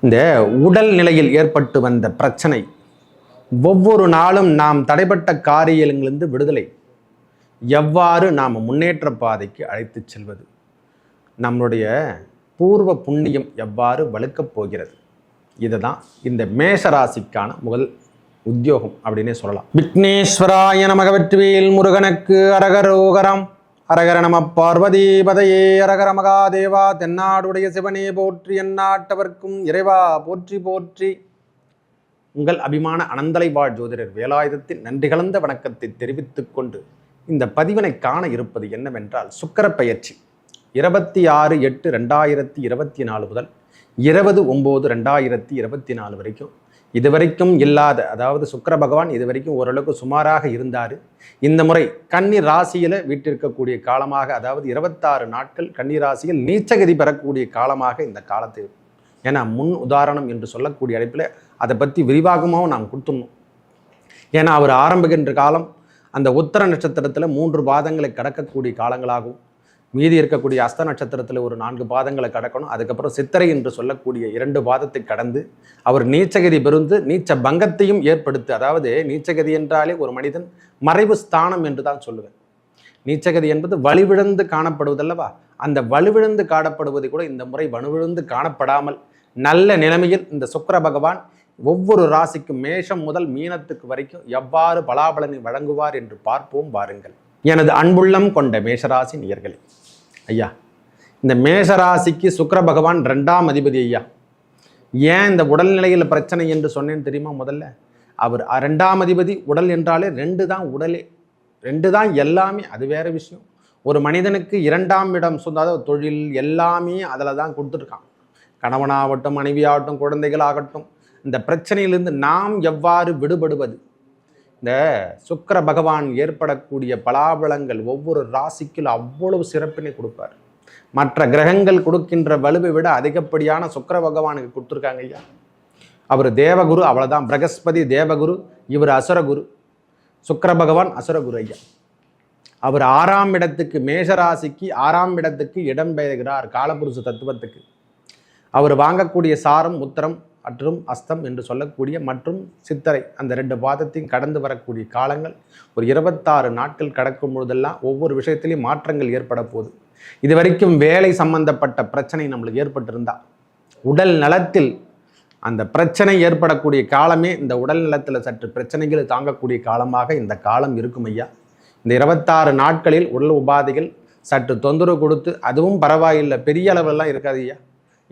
இந்த உடல் நிலையில் ஏற்பட்டு வந்த பிரச்சனை. ஒவ்வொரு நாளும் நாம் தடைப்பட்ட காரியங்களிலிருந்து விடுதலை. எவ்வாறு நாம் முன்னேற்ற பாதைக்கு அழைத்துச் செல்வது? நம்மளுடைய பூர்வ புண்ணியம் எவ்வாறு வலுக்கப் போகிறது? இதுதான் இந்த மேஷராசிக்கான முதல் உத்தியோகம் அப்படின்னே சொல்லலாம். விக்னேஸ்வராய நமக வெற்றிவேல் முருகனுக்கு அரகரோகரம். அரகர நம பார்வதி பதையே அரகர மகாதேவா தென்னாடுடைய சிவனே போற்றி எந்நாட்டவர்க்கும் இறைவா போற்றி போற்றி. உங்கள் அபிமான அனந்தலை வாழ் ஜோதிடர் வேலாயுதத்தின் நன்றி கலந்த வணக்கத்தை தெரிவித்துக் கொண்டு இந்த பதிவினை காண இருப்பது என்னவென்றால் சுக்கர பயிற்சி. இருபத்தி ஆறு எட்டு ரெண்டாயிரத்தி இருபத்தி நாலு முதல் இருபது ஒம்பது ரெண்டாயிரத்தி இருபத்தி நாலு வரைக்கும் இதுவரைக்கும் இல்லாத அதாவது சுக்கர பகவான் இதுவரைக்கும் ஓரளவுக்கு சுமாராக இருந்தார். இந்த முறை கன்னி ராசியில் வீட்டிருக்கக்கூடிய காலமாக அதாவது இருபத்தாறு நாட்கள் கன்னி ராசியில் நீச்சகதி பெறக்கூடிய காலமாக இந்த காலத்தை. ஏன்னா முன் உதாரணம் என்று சொல்லக்கூடிய அழைப்பில் அதை பற்றி விரிவாகமாகவும் நாம் கொடுத்துடணும். ஏன்னா அவர் ஆரம்பிக்கின்ற காலம் அந்த உத்தர நட்சத்திரத்தில் மூன்று பாதங்களை கடக்கக்கூடிய காலங்களாகவும் மீதி இருக்கக்கூடிய அஸ்த நட்சத்திரத்தில் ஒரு நான்கு பாதங்களை கடக்கணும். அதுக்கப்புறம் சித்திரை என்று சொல்லக்கூடிய இரண்டு பாதத்தை கடந்து அவர் நீச்சகதி பெருந்து நீச்ச பங்கத்தையும் ஏற்படுத்தி அதாவது நீச்சகதி என்றாலே ஒரு மனிதன் மறைவு ஸ்தானம் என்று தான் சொல்லுவேன். நீச்சகதி என்பது வலுவிழந்து காணப்படுவதல்லவா? அந்த வலுவிழந்து காணப்படுவது கூட இந்த முறை வலுவிழந்து காணப்படாமல் நல்ல நிலைமையில் இந்த சுக்கர பகவான் ஒவ்வொரு ராசிக்கும் மேஷம் முதல் மீனத்துக்கு வரைக்கும் எவ்வாறு பலாபலனை வழங்குவார் என்று பார்ப்போம் வாருங்கள். எனது அன்புள்ளம் கொண்ட மேஷராசி நேயர்களே. ஐயா. இந்த மேஷராசிக்கு சுக்கர பகவான் ரெண்டாம் அதிபதி ஐயா. ஏன் இந்த உடல்நிலையில் பிரச்சனை என்று சொன்னேன்னு தெரியுமா முதல்ல? அவர் ரெண்டாம் அதிபதி உடல் என்றாலே ரெண்டு தான் உடலே. ரெண்டு தான் எல்லாமே அது வேறு விஷயம். ஒரு மனிதனுக்கு இரண்டாம் இடம் சொந்தாத தொழில் எல்லாமே அதில் தான் கொடுத்துருக்கான். கணவனாகட்டும் மனைவியாகட்டும் குழந்தைகள் ஆகட்டும் இந்த பிரச்சனையிலிருந்து நாம் எவ்வாறு விடுபடுவது? இந்த சுக்கர பகவான் ஏற்படக்கூடிய பலாபலங்கள் ஒவ்வொரு ராசிக்கும் அவ்வளவு சிறப்பினை கொடுப்பார். மற்ற கிரகங்கள் கொடுக்கின்ற வலுவை விட அதிகப்படியான சுக்கர பகவானுக்கு கொடுத்துருக்காங்க ஐயா. அவர் தேவகுரு அவ்வளோதான் பிரகஸ்பதி தேவகுரு இவர் அசுரகுரு. சுக்கர பகவான் அசுரகுரு ஐயா. அவர் ஆறாம் இடத்துக்கு மேஷராசிக்கு ஆறாம் இடத்துக்கு இடம்பெயர்கிறார் காலபுருஷ தத்துவத்துக்கு. அவர் வாங்கக்கூடிய சாரம் உத்தரம் மற்றும் அஸ்தம் என்று சொல்லக்கூடிய மற்றும் சித்தரை அந்த ரெண்டு பாதத்தையும் கடந்து வரக்கூடிய காலங்கள் ஒரு இருபத்தாறு நாட்கள் கடக்கும் பொழுதெல்லாம் ஒவ்வொரு விஷயத்திலையும் மாற்றங்கள் ஏற்பட போகுது. இது வரைக்கும் வேலை சம்பந்தப்பட்ட பிரச்சனை நம்மளுக்கு ஏற்பட்டிருந்தா உடல் நலத்தில் அந்த பிரச்சனை ஏற்படக்கூடிய காலமே இந்த உடல் நலத்தில் சற்று பிரச்சனைகளை தாங்கக்கூடிய காலமாக இந்த காலம் இருக்கும் ஐயா. இந்த இருபத்தாறு நாட்களில் உடல் உபாதைகள் சற்று தொந்தரவு கொடுத்து அதுவும் பரவாயில்லை பெரிய அளவெல்லாம் இருக்காது ஐயா.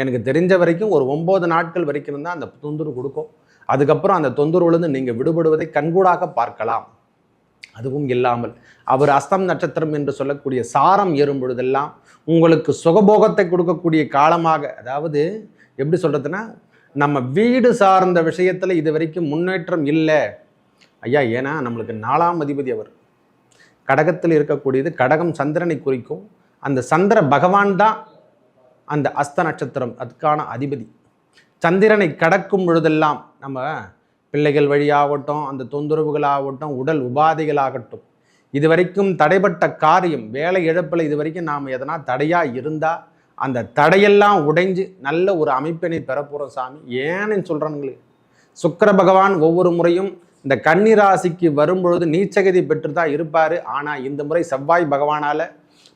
எனக்கு தெரிஞ்ச வரைக்கும் ஒரு ஒம்பது நாட்கள் வரைக்கும் தான் அந்த தொந்தரவு கொடுக்கும். அதுக்கப்புறம் அந்த தொந்தரவுலேருந்து நீங்கள் விடுபடுவதை கண்கூடாக பார்க்கலாம். அதுவும் இல்லாமல் அவர் அஸ்தம் நட்சத்திரம் என்று சொல்லக்கூடிய சாரம் ஏறும் பொழுதெல்லாம் உங்களுக்கு சுகபோகத்தை கொடுக்கக்கூடிய காலமாக அதாவது எப்படி சொல்கிறதுனா நம்ம வீடு சார்ந்த விஷயத்தில் இது வரைக்கும் முன்னேற்றம் இல்லை. ஐயா ஏன்னா நம்மளுக்கு நாலாம் அதிபதி அவர். கடகத்தில் இருக்கக்கூடியது கடகம் சந்திரனை குறிக்கும். அந்த சந்திர பகவான் தான் அந்த அஸ்த நட்சத்திரம் அதுக்கான அதிபதி. சந்திரனை கடக்கும் பொழுதெல்லாம் நம்ம பிள்ளைகள் வழியாகட்டும் அந்த தொந்தரவுகளாகட்டும் உடல் உபாதைகளாகட்டும் இதுவரைக்கும் தடைப்பட்ட காரியம் வேலை இழப்பில் இது வரைக்கும் நாம் எதனா தடையாக இருந்தால் அந்த தடையெல்லாம் உடைஞ்சு நல்ல ஒரு அமைப்பினை பெறப்போகிற சாமி. ஏன்னு சொல்கிறானுங்களே சுக்கர பகவான் ஒவ்வொரு முறையும் இந்த கன்னிராசிக்கு வரும்பொழுது நீச்சகதி பெற்று தான் இருப்பார். ஆனால் இந்த முறை செவ்வாய் பகவானால்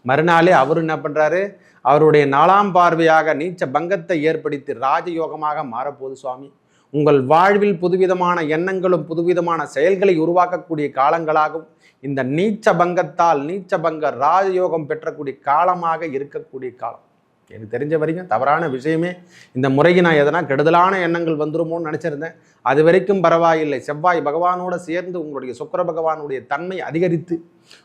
மறுநாளே அவர் என்ன பண்ணுறாரு அவருடைய நாலாம் பார்வையாக நீச்ச பங்கத்தை ஏற்படுத்தி ராஜயோகமாக மாறப்போது சுவாமி. உங்கள் வாழ்வில் புதுவிதமான எண்ணங்களும் புதுவிதமான செயல்களை உருவாக்கக்கூடிய காலங்களாகும். இந்த நீச்ச பங்கத்தால் நீச்ச பங்க ராஜயோகம் பெற்றக்கூடிய காலமாக இருக்கக்கூடிய காலம். எனக்கு தெரிஞ்ச வரைக்கும் தவறான விஷயமே. இந்த முறைக்கு நான் எதனா கெடுதலான எண்ணங்கள் வந்துருமோன்னு நினச்சிருந்தேன். அது வரைக்கும் பரவாயில்லை. செவ்வாய் பகவானோட சேர்ந்து உங்களுடைய சுக்கிர பகவானுடைய தன்மை அதிகரித்து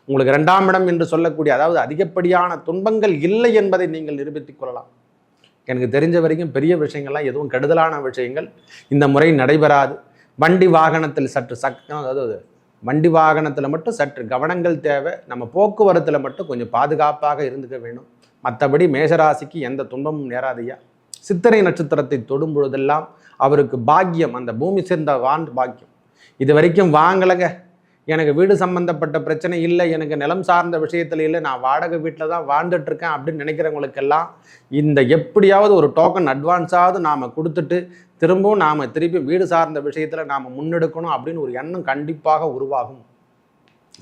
உங்களுக்கு ரெண்டாம் இடம் என்று சொல்லக்கூடிய அதாவது அதிகப்படியான துன்பங்கள் இல்லை என்பதை நீங்கள் நிரூபித்துக் கொள்ளலாம். எனக்கு தெரிஞ்ச வரைக்கும் பெரிய விஷயங்கள்லாம் எதுவும் கெடுதலான விஷயங்கள் இந்த முறை நடைபெறாது. வண்டி வாகனத்தில் சற்று சக்கம் அதாவது வண்டி வாகனத்தில் மட்டும் சற்று கவனங்கள் தேவை. நம்ம போக்குவரத்தில் மட்டும் கொஞ்சம் பாதுகாப்பாக இருந்துக்க வேணும். மற்றபடி மேஷராசிக்கு எந்த துன்பமும் நேராதையா சித்திரை நட்சத்திரத்தை தொடும் பொழுதெல்லாம் அவருக்கு பாக்கியம் அந்த பூமி சேர்ந்த வான் பாக்கியம். இது வரைக்கும் வாங்கலைங்க. எனக்கு வீடு சம்பந்தப்பட்ட பிரச்சனை இல்லை எனக்கு நிலம் சார்ந்த விஷயத்தில் இல்லை நான் வாடகை வீட்டில் தான் வாழ்ந்துட்டுருக்கேன் அப்படின்னு நினைக்கிறவங்களுக்கெல்லாம் இந்த எப்படியாவது ஒரு டோக்கன் அட்வான்ஸாவது நாம் கொடுத்துட்டு திரும்பவும் நாம் திருப்பி வீடு சார்ந்த விஷயத்தில் நாம் முன்னெடுக்கணும் அப்படின்னு ஒரு எண்ணம் கண்டிப்பாக உருவாகும்.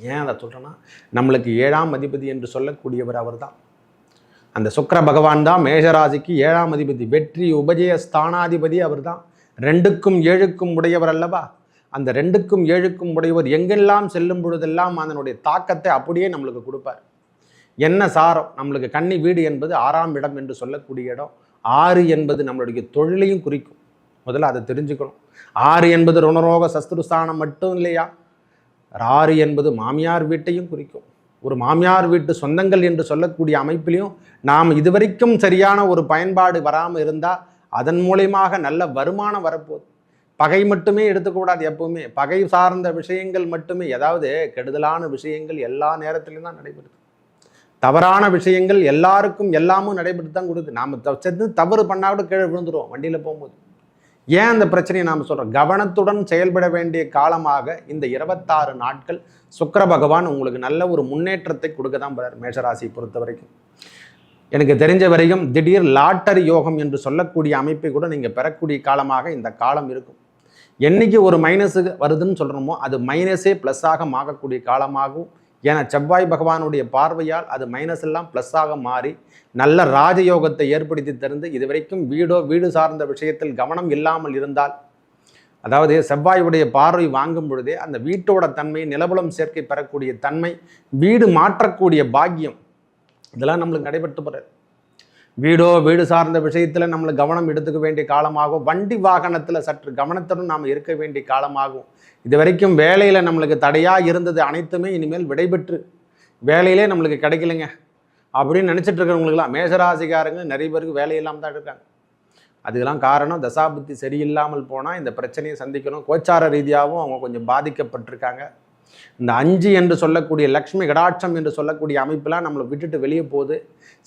ஏன் அதை சொல்கிறேன்னா நம்மளுக்கு ஏழாம் அதிபதி என்று சொல்லக்கூடியவர் அவர் தான் அந்த சுக்கிர பகவான் தான் மேஷராசிக்கு ஏழாம் அதிபதி வெற்றி உபஜய ஸ்தானாதிபதி அவர் தான் ரெண்டுக்கும் ஏழுக்கும் உடையவர் அல்லவா? அந்த ரெண்டுக்கும் ஏழுக்கும் உடையவர் எங்கெல்லாம் செல்லும் பொழுதெல்லாம் அதனுடைய தாக்கத்தை அப்படியே நம்மளுக்கு கொடுப்பார். என்ன சாரம்? நம்மளுக்கு கன்னி வீடு என்பது ஆறாம் இடம் என்று சொல்லக்கூடிய இடம். ஆறு என்பது நம்மளுடைய தொழிலையும் குறிக்கும். முதல்ல அதை தெரிஞ்சுக்கணும். ஆறு என்பது ருணரோக சஸ்திருஸ்தானம் மட்டும் இல்லையா? ஆறு என்பது மாமியார் வீட்டையும் குறிக்கும். ஒரு மாமியார் வீட்டு சொந்தங்கள் என்று சொல்லக்கூடிய அமைப்பிலையும் நாம் இதுவரைக்கும் சரியான ஒரு பயன்பாடு வராமல் இருந்தால் அதன் மூலயமாக நல்ல வருமானம் வரப்போகுது. பகை மட்டுமே எடுத்துக்கூடாது எப்பவுமே. பகை சார்ந்த விஷயங்கள் மட்டுமே. ஏதாவது கெடுதலான விஷயங்கள் எல்லா நேரத்திலையும் தான் நடைபெறுது. தவறான விஷயங்கள் எல்லாருக்கும் எல்லாமும் நடைபெற்று தான் கொடுக்குது. நாம் செஞ்சு தவறு பண்ணால் கூட கீழே விழுந்துருவோம் வண்டியில் போகும்போது. ஏன் அந்த பிரச்சனையை நாம் சொல்கிறோம் கவனத்துடன் செயல்பட வேண்டிய காலமாக இந்த இருபத்தாறு நாட்கள் சுக்கர பகவான் உங்களுக்கு நல்ல ஒரு முன்னேற்றத்தை கொடுக்க தான் போகிறார் மேஷராசியை பொறுத்த வரைக்கும். எனக்கு தெரிஞ்ச வரைக்கும் திடீர் லாட்டரி யோகம் என்று சொல்லக்கூடிய அமைப்பை கூட நீங்கள் பெறக்கூடிய காலமாக இந்த காலம் இருக்கும். என்னைக்கு ஒரு மைனஸு வருதுன்னு சொல்கிறோமோ அது மைனஸே ப்ளஸ்ஸாக மாறக்கூடிய காலமாகும். ஏன்னா செவ்வாய் பகவானுடைய பார்வையால் அது மைனஸ் எல்லாம் ப்ளஸ்ஸாக மாறி நல்ல ராஜயோகத்தை ஏற்படுத்தி தருந்து இதுவரைக்கும் வீடோ வீடு சார்ந்த விஷயத்தில் கவனம் இல்லாமல் இருந்தால் அதாவது செவ்வாயுடைய பார்வை வாங்கும் பொழுதே அந்த வீட்டோட தன்மை நிலபுலம் சேர்க்கை பெறக்கூடிய தன்மை வீடு மாற்றக்கூடிய பாக்கியம் இதெல்லாம் நம்மளுக்கு நடைபெற்று போகிறது. வீடோ வீடு சார்ந்த விஷயத்தில் நம்மளுக்கு கவனம் எடுத்துக்க வேண்டிய காலமாகும். வண்டி வாகனத்தில் சற்று கவனத்துடன் நாம் இருக்க வேண்டிய காலமாகும். இது வரைக்கும் வேலையில் நம்மளுக்கு தடையாக இருந்தது அனைத்துமே இனிமேல் விடைபெற்று வேலையிலே நம்மளுக்கு கிடைக்கலைங்க. அப்படின்னு நினச்சிட்டு இருக்கிறவங்களுக்குலாம் மேசராசிக்காரங்க நிறைய பேருக்கு வேலையில்லாமல் தான் இருக்காங்க. அதுக்கெல்லாம் காரணம் தசாபுத்தி சரியில்லாமல் போனால் இந்த பிரச்சனையை சந்திக்கணும். கோச்சார ரீதியாகவும் அவங்க கொஞ்சம் பாதிக்கப்பட்டிருக்காங்க. இந்த அஞ்சு என்று சொல்லக்கூடிய லக்ஷ்மி கடாட்சம் என்று சொல்லக்கூடிய அமைப்பெல்லாம் நம்மளை விட்டுட்டு வெளியே போகுது.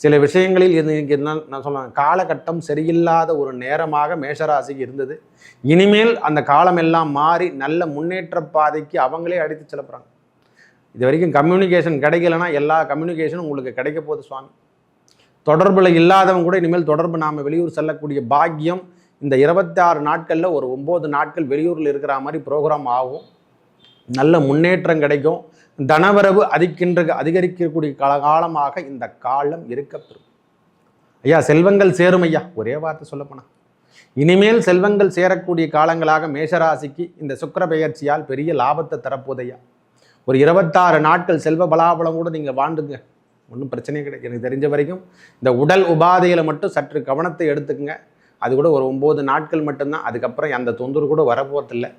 சில விஷயங்களில் இது நான் சொல்லுவேன் காலகட்டம் சரியில்லாத ஒரு நேரமாக மேஷராசிக்கு இருந்தது. இனிமேல் அந்த காலம் எல்லாம் மாறி நல்ல முன்னேற்ற பாதைக்கு அவங்களே அடித்து செல்லப்படுறாங்க இது வரைக்கும் கம்யூனிகேஷன் கிடைக்கலன்னா எல்லா கம்யூனிகேஷனும் உங்களுக்கு கிடைக்க போகுது சுவாமி. தொடர்பில் இல்லாதவங்க கூட இனிமேல் தொடர்பு நாம் வெளியூர் செல்லக்கூடிய பாக்கியம் இந்த இருபத்தி ஆறு நாட்களில் ஒரு ஒம்பது நாட்கள் வெளியூரில் இருக்கிற மாதிரி ப்ரோக்ராம் ஆகும். நல்ல முன்னேற்றம் கிடைக்கும். தனவரவு அதிக்கின்ற அதிகரிக்கக்கூடிய காலமாக இந்த காலம் இருக்கப்பெறும். ஐயா செல்வங்கள் சேரும் ஐயா. ஒரே வார்த்தை சொல்லப்போனா இனிமேல் செல்வங்கள் சேரக்கூடிய காலங்களாக மேஷராசிக்கு இந்த சுக்கர பெயர்ச்சியால் பெரிய லாபத்தை தரப்போதையா ஒரு இருபத்தாறு நாட்கள் செல்வ பலாபலம் கூட நீங்கள் வாழ்ந்துங்க. ஒன்றும் பிரச்சனையே கிடையாது. எனக்கு தெரிஞ்ச வரைக்கும் இந்த உடல் உபாதையில் மட்டும் சற்று கவனத்தை எடுத்துக்கங்க. அது கூட ஒரு ஒம்பது நாட்கள் மட்டும்தான். அதுக்கப்புறம் அந்த தொந்தரவு கூட வரப்போகிறதில்லை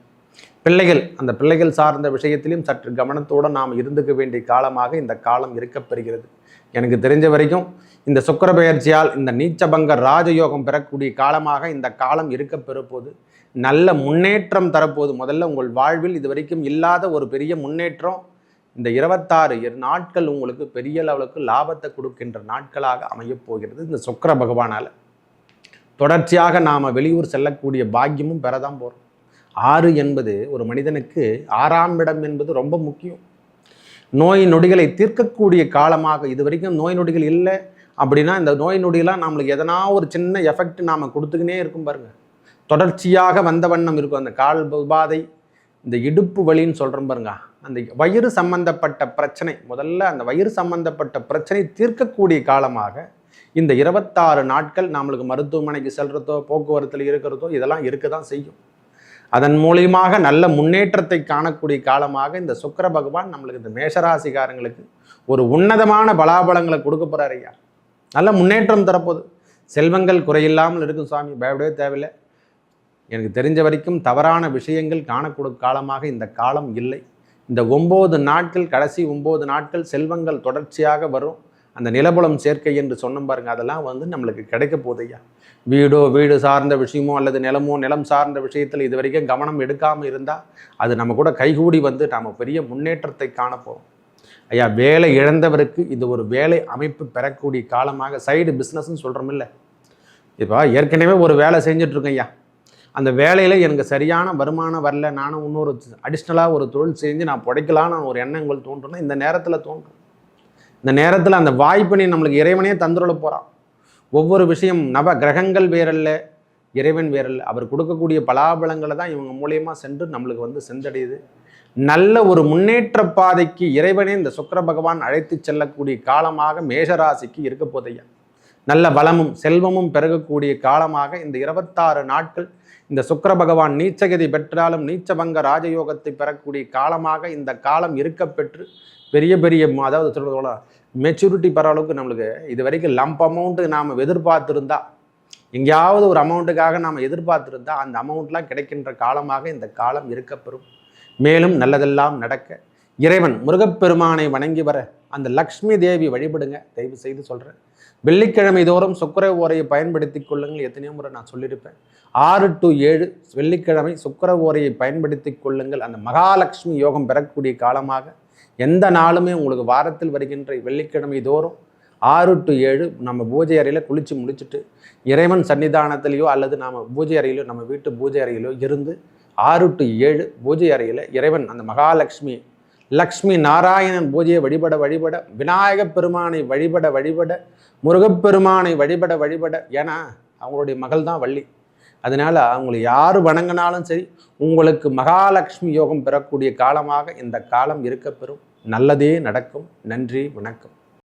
பிள்ளைகள் அந்த பிள்ளைகள் சார்ந்த விஷயத்திலையும் சற்று கவனத்தோடு நாம் இருந்துக்க வேண்டிய காலமாக இந்த காலம் இருக்கப்பெறுகிறது எனக்கு தெரிஞ்ச வரைக்கும் இந்த சுக்கர பெயர்ச்சியால் இந்த நீச்சபங்க ராஜயோகம் பெறக்கூடிய காலமாக இந்த காலம் இருக்க பெறும்போது நல்ல முன்னேற்றம் தரப்போது. முதல்ல உங்கள் வாழ்வில் இது வரைக்கும் இல்லாத ஒரு பெரிய முன்னேற்றம் இந்த இருபத்தாறு நாட்கள் உங்களுக்கு பெரிய அளவுக்கு லாபத்தை கொடுக்கின்ற நாட்களாக அமையப்போகிறது இந்த சுக்கர பகவானால். தொடர்ச்சியாக நாம் வெளியூர் செல்லக்கூடிய பாக்கியமும் பெறதான் போகிறோம் ஆறு என்பது ஒரு மனிதனுக்கு ஆறாம் இடம் என்பது ரொம்ப முக்கியம். நோய் நொடிகளை தீர்க்கக்கூடிய காலமாக இது வரைக்கும் நோய் நொடிகள் இல்லை அப்படின்னா இந்த நோய் நொடியெல்லாம் நம்மளுக்கு எதனா ஒரு சின்ன எஃபெக்ட் நாம் கொடுத்துக்கினே இருக்கும் பாருங்கள் தொடர்ச்சியாக வந்த வண்ணம் இருக்கும் அந்த கால் உபாதை இந்த இடுப்பு வலின்னு சொல்கிறோம் பாருங்க. அந்த வயிறு சம்பந்தப்பட்ட பிரச்சனை முதல்ல அந்த வயிறு சம்பந்தப்பட்ட பிரச்சனை தீர்க்கக்கூடிய காலமாக இந்த இருபத்தாறு நாட்கள் நம்மளுக்கு மருத்துவமனைக்கு செல்கிறதோ போக்குவரத்தில் இருக்கிறதோ இதெல்லாம் இருக்க தான் செய்யும். அதன் மூலியமாக நல்ல முன்னேற்றத்தை காணக்கூடிய காலமாக இந்த சுக்கர பகவான் நம்மளுக்கு இந்த மேஷராசிகாரங்களுக்கு ஒரு உன்னதமான பலாபலங்களை கொடுக்க போகிறார் ஐயா. நல்ல முன்னேற்றம் தரப்போகுது. செல்வங்கள் குறையில்லாமல் இருக்கும் சுவாமி பயப்படவே தேவையில்லை. எனக்கு தெரிஞ்ச வரைக்கும் தவறான விஷயங்கள் காணக்கூடும் காலமாக இந்த காலம் இல்லை. இந்த ஒம்பது நாட்கள் கடைசி ஒம்பது நாட்கள் செல்வங்கள் தொடர்ச்சியாக வரும். அந்த நிலபலம் சேர்க்கை என்று சொன்னோம் பாருங்க அதெல்லாம் வந்து நம்மளுக்கு கிடைக்க போதையா வீடோ வீடு சார்ந்த விஷயமோ அல்லது நிலமோ நிலம் சார்ந்த விஷயத்தில் இது வரைக்கும் கவனம் எடுக்காமல் இருந்தால் அது நம்ம கூட கைகூடி வந்து நாம் பெரிய முன்னேற்றத்தை காணப்போம் ஐயா வேலை இழந்தவருக்கு இது ஒரு வேலை அமைப்பு பெறக்கூடிய காலமாக சைடு பிஸ்னஸ்ன்னு சொல்கிறோம் இல்லை. இப்போ ஏற்கனவே ஒரு வேலை செஞ்சிட்ருக்கேன் ஐயா. அந்த வேலையில் எனக்கு சரியான வருமானம் வரல நானும் இன்னொரு அடிஷ்னலாக ஒரு தொழில் செஞ்சு நான் புடைக்கலான்னு ஒரு எண்ணங்கள் தோன்றுனா இந்த நேரத்தில் தோன்றும். இந்த நேரத்தில் அந்த வாய்ப்பினை நம்மளுக்கு இறைவனே தந்துருள போகிறான் ஒவ்வொரு விஷயம் நவ கிரகங்கள் வேறல்ல இறைவன் வேறல்ல. அவர் கொடுக்கக்கூடிய பலாபலங்களை தான் இவங்க மூலயமா சென்று நம்மளுக்கு வந்து சென்றடையுது. நல்ல ஒரு முன்னேற்ற பாதைக்கு இறைவனே இந்த சுக்கிர பகவான் அழைத்து செல்லக்கூடிய காலமாக மேஷராசிக்கு இருக்க போதையா நல்ல வளமும் செல்வமும் பெருகக்கூடிய காலமாக இந்த இருபத்தாறு நாட்கள் இந்த சுக்கர பகவான் நீச்சகதி பெற்றாலும் நீச்சபங்க ராஜயோகத்தை பெறக்கூடிய காலமாக இந்த காலம் இருக்க பெற்று பெரிய பெரிய அதாவது சொல்றதோட மெச்சூரிட்டி பெற அளவுக்கு நம்மளுக்கு இது வரைக்கும் லம்ப் அமௌண்ட்டு நாம் எதிர்பார்த்துருந்தா எங்கேயாவது ஒரு அமௌண்ட்டுக்காக நாம் எதிர்பார்த்துருந்தா அந்த அமௌண்ட்லாம் கிடைக்கின்ற காலமாக இந்த காலம் இருக்கப்பெறும். மேலும் நல்லதெல்லாம் நடக்க இறைவன் முருகப்பெருமானை வணங்கி வர அந்த லக்ஷ்மி தேவி வழிபடுங்க தயவு செய்து சொல்கிறேன் வெள்ளிக்கிழமை தோறும் சுக்கர ஓரையை பயன்படுத்தி கொள்ளுங்கள். எத்தனையோ முறை நான் சொல்லியிருப்பேன். ஆறு டு ஏழு வெள்ளிக்கிழமை சுக்கர ஓரையை பயன்படுத்தி கொள்ளுங்கள். அந்த மகாலட்சுமி யோகம் பெறக்கூடிய காலமாக எந்த நாளுமே உங்களுக்கு வாரத்தில் வருகின்ற வெள்ளிக்கிழமை தோறும் ஆறு டு ஏழு நம்ம பூஜை அறையில் குளித்து முடிச்சுட்டு இறைவன் சன்னிதானத்திலேயோ அல்லது நாம் பூஜை அறையிலோ நம்ம வீட்டு பூஜை அறையிலோ இருந்து ஆறு டு ஏழு பூஜை அறையில் இறைவன் அந்த மகாலட்சுமி லக்ஷ்மி நாராயணன் பூஜையை வழிபட வழிபட விநாயகப் பெருமானை வழிபட வழிபட முருகப்பெருமானை வழிபட வழிபட. ஏன்னா அவங்களுடைய மகள் தான் வள்ளி. அதனால் அவங்களை யார் வணங்கினாலும் சரி உங்களுக்கு மகாலட்சுமி யோகம் பெறக்கூடிய காலமாக இந்த காலம் இருக்க பெறும். நல்லதே நடக்கும். நன்றி வணக்கம்.